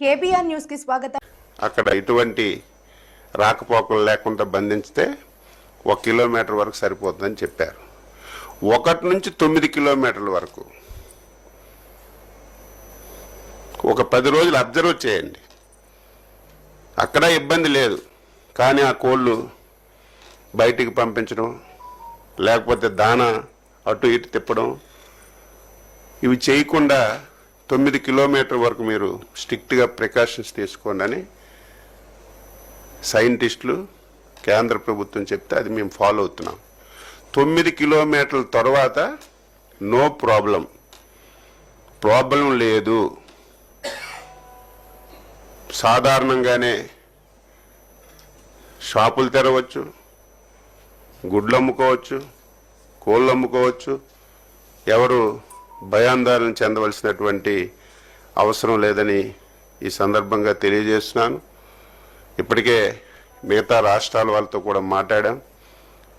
KBR న్యూస్కి స్వాగతం. అక్కడ ఇటువంటి రాకపోకలు లేకుండా బంధించితే ఒక కిలోమీటర్ వరకు సరిపోతుందని చెప్పారు. ఒకటి నుంచి తొమ్మిది కిలోమీటర్ల వరకు ఒక పది రోజులు అబ్జర్వ్ చేయండి. అక్కడ ఇబ్బంది లేదు. కానీ ఆ కోళ్ళు బయటికి పంపించడం లేకపోతే దాన అటు ఇటు తిప్పడం ఇవి చేయకుండా తొమ్మిది కిలోమీటర్ వరకు మీరు స్ట్రిక్ట్గా ప్రికాషన్స్ తీసుకోండి అని సైంటిస్టులు కేంద్ర ప్రభుత్వం చెప్తే అది మేము ఫాలో అవుతున్నాం. తొమ్మిది కిలోమీటర్ల తర్వాత నో ప్రాబ్లం. ప్రాబ్లం లేదు. సాధారణంగానే షాపులు తెరవచ్చు గుడ్లు అమ్ముకోవచ్చు కోళ్ళు అమ్ముకోవచ్చు ఎవరు భయాందోళన చెందవలసినటువంటి అవసరం లేదని ఈ సందర్భంగా తెలియజేస్తున్నాను. ఇప్పటికే మిగతా రాష్ట్రాల వాళ్ళతో కూడా మాట్లాడాం.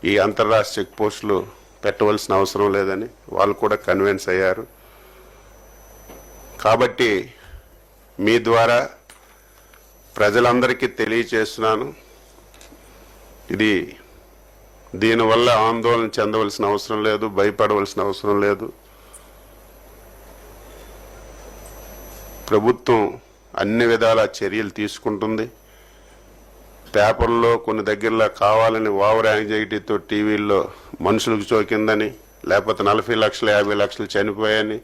ఈ అంతర్రాష్ట్ర చెక్ పోస్టులు పెట్టవలసిన అవసరం లేదని వాళ్ళు కూడా కన్విన్స్ అయ్యారు. కాబట్టి మీ ద్వారా ప్రజలందరికీ తెలియచేస్తున్నాను ఇది దీనివల్ల ఆందోళన చెందవలసిన అవసరం లేదు భయపడవలసిన అవసరం లేదు. ప్రభుత్వం అన్ని విధాల చర్యలు తీసుకుంటుంది. పేపర్లో కొన్ని దగ్గరలో కావాలని ఓవర్ యాంగ్జైటీతో టీవీల్లో మనుషులకు చోకిందని లేకపోతే నలభై లక్షలు యాభై లక్షలు చనిపోయాయని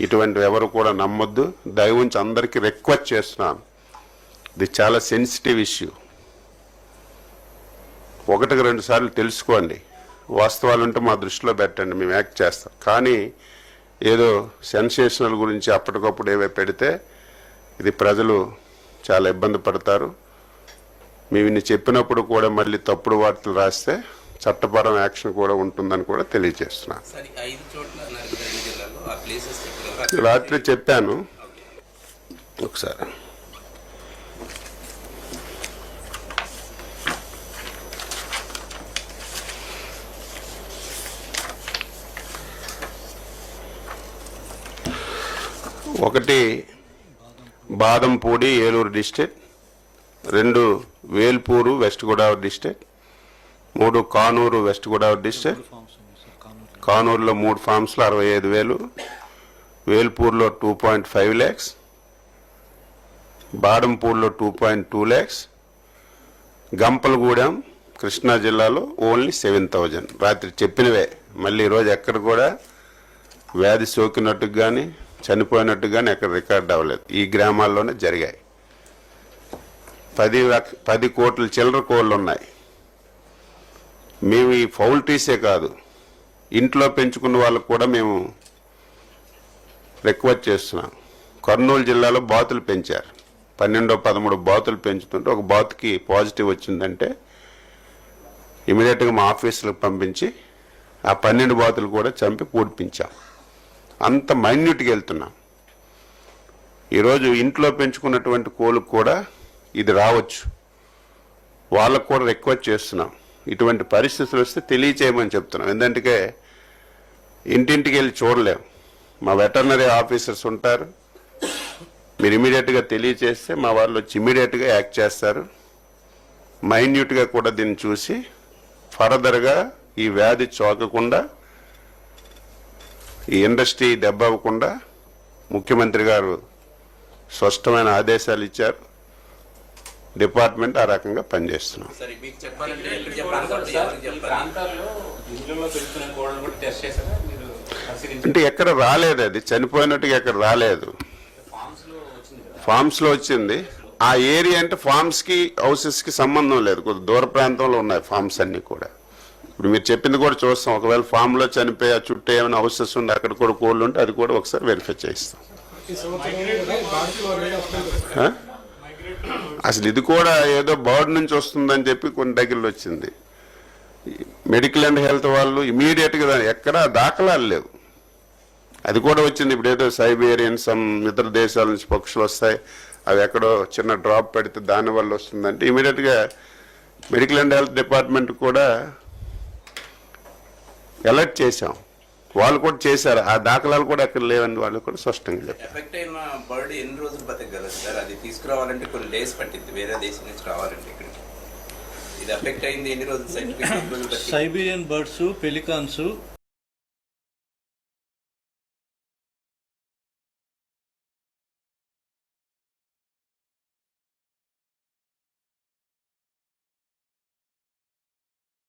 ఇటువంటి ఎవరు కూడా నమ్మొద్దు. దయవుంచి అందరికీ రిక్వెస్ట్ చేస్తున్నాను. ఇది చాలా సెన్సిటివ్ ఇష్యూ. ఒకటికి రెండు సార్లు తెలుసుకోండి. వాస్తవాలు ఉంటే మా దృష్టిలో పెట్టండి మేము యాక్ట్ చేస్తాం. కానీ ఏదో సెన్సేషనల్ గురించి అప్పటికప్పుడు ఏవే పెడితే ఇది ప్రజలు చాలా ఇబ్బంది పడతారు. మేము ఇన్ని చెప్పినప్పుడు కూడా మళ్ళీ తప్పుడు వార్తలు రాస్తే చట్టపరం యాక్షన్ కూడా ఉంటుందని కూడా తెలియజేస్తున్నాను రాత్రి చెప్పాను. ఒకసారి. ఒకటి బాదంపూడి ఏలూరు డిస్టిక్ రెండు వేల్పూరు వెస్ట్ గోదావరి డిస్టిక్ మూడు కానూరు వెస్ట్ గోదావరి డిస్టిక్ కానూరులో మూడు ఫామ్స్లో అరవై ఐదు వేలు వేల్పూర్లో two point five lakhs బాడంపూర్లో two point two lakhs Gampalagudem Krishna జిల్లాలో ఓన్లీ సెవెన్ థౌజండ్. రాత్రి చెప్పినవే. మళ్ళీ ఈరోజు ఎక్కడ కూడా వ్యాధి సోకినట్టు కానీ చనిపోయినట్టుగానే ఎక్కడ రికార్డ్ అవ్వలేదు. ఈ గ్రామాల్లోనే జరిగాయి. పది పది కోట్ల చిల్లర కోళ్ళు ఉన్నాయి మేము ఈ పౌల్ట్రీసే కాదు. ఇంట్లో పెంచుకున్న వాళ్ళకు కూడా మేము రిక్వెస్ట్ చేస్తున్నాం. కర్నూలు జిల్లాలో బాతులు పెంచారు. పన్నెండో పదమూడు బాతులు పెంచుతుంటే ఒక బాతుకి పాజిటివ్ వచ్చిందంటే ఇమీడియట్గా మా ఆఫీసులకు పంపించి ఆ పన్నెండు బాతులు కూడా చంపి పూడిపించాం. అంత మైన్యూట్గా వెళ్తున్నాం. ఈరోజు ఇంట్లో పెంచుకున్నటువంటి కోళ్ళకు కూడా ఇది రావచ్చు. వాళ్ళకు కూడా రిక్వెస్ట్ చేస్తున్నాం. ఇటువంటి పరిస్థితులు వస్తే తెలియచేయమని చెప్తున్నాం. ఎందుకంటే ఇంటింటికి వెళ్ళి చూడలేం. మా వెటర్నరీ ఆఫీసర్స్ ఉంటారు. మీరు ఇమీడియట్గా తెలియచేస్తే మా వాళ్ళు వచ్చి ఇమీడియట్గా యాక్ట్ చేస్తారు. మైన్యూట్గా కూడా దీన్ని చూసి ఫర్దర్గా ఈ వ్యాధి చోకకుండా ఈ ఇండస్ట్రీ దెబ్బ అవ్వకుండా ముఖ్యమంత్రి గారు స్పష్టమైన ఆదేశాలు ఇచ్చారు. డిపార్ట్మెంట్ ఆ రకంగా పనిచేస్తున్నాం. అంటే ఎక్కడ రాలేదు అది. చనిపోయినట్టుగా ఎక్కడ రాలేదు. ఫార్మ్స్లో వచ్చింది కదా? ఫార్మ్స్లో వచ్చింది. ఆ ఏరియా అంటే ఫార్మ్స్కి హౌసెస్కి సంబంధం లేదు. కొద్ది దూర ప్రాంతంలో ఉన్నాయి ఫార్మ్స్ అన్ని కూడా. ఇప్పుడు మీరు చెప్పింది కూడా చూస్తాం. ఒకవేళ ఫామ్లో చనిపోయి ఆ చుట్టూ ఏమైనా హౌసెస్ ఉండి అక్కడ కూడా కోళ్ళు ఉంటే అది కూడా ఒకసారి వెరిఫై చేయిస్తాం? అసలు ఇది కూడా ఏదో బర్డ్ నుంచి వస్తుందని చెప్పి కొన్ని దగ్గరలో వచ్చింది. మెడికల్ అండ్ హెల్త్ వాళ్ళు ఇమీడియట్గా దాన్ని ఎక్కడా దాఖలాలు లేవు. అది కూడా వచ్చింది. ఇప్పుడు ఏదో సైబేరియన్ సమ్ ఇతర దేశాల నుంచి పక్షులు వస్తాయి. అవి ఎక్కడో చిన్న డ్రాప్ పెడితే దాని వల్ల వస్తుందంటే ఇమీడియట్గా మెడికల్ అండ్ హెల్త్ డిపార్ట్మెంట్ కూడా అలర్ట్ చేశాం. వాళ్ళు కూడా చేశారు. ఆ దాఖలాలు కూడా ఎక్కడ లేవని వాళ్ళు కూడా స్పష్టంగా చెప్పారు. ఎఫెక్ట్ అయిన బర్డ్ ఎన్ని రోజులు బతకగలదు సార్? అది తీసుకురావాలంటే కొన్ని డేస్ పట్టింది వేరే దేశం నుంచి రావాలంటే ఇక్కడికి. ఇది ఎఫెక్ట్ అయింది ఎన్ని రోజులు? సర్టిఫికేట్ ఎన్ని రోజులు బతికింది? Siberian birds pelicans